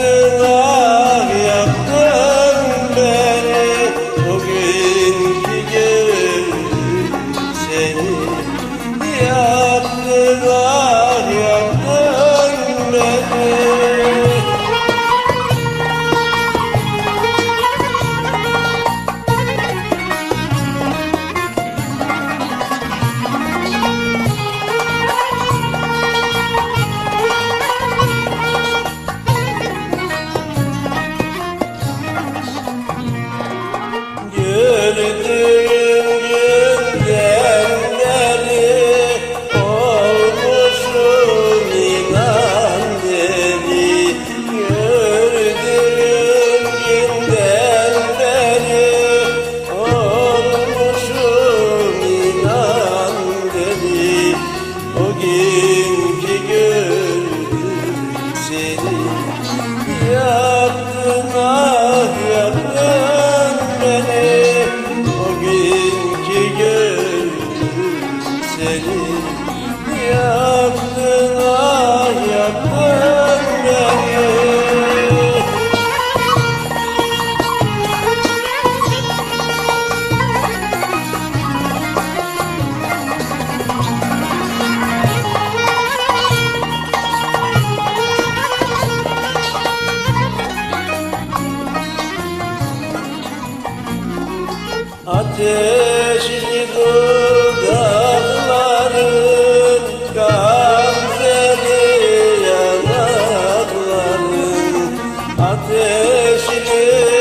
Yaktılar, yaktın beni. Bugünkü gördüm seni. Yaktılar. Yaptın ah yaptın beni O günkü gördüm seni yaktın Ateşli dudakların Gamzeli yanakların Ateşli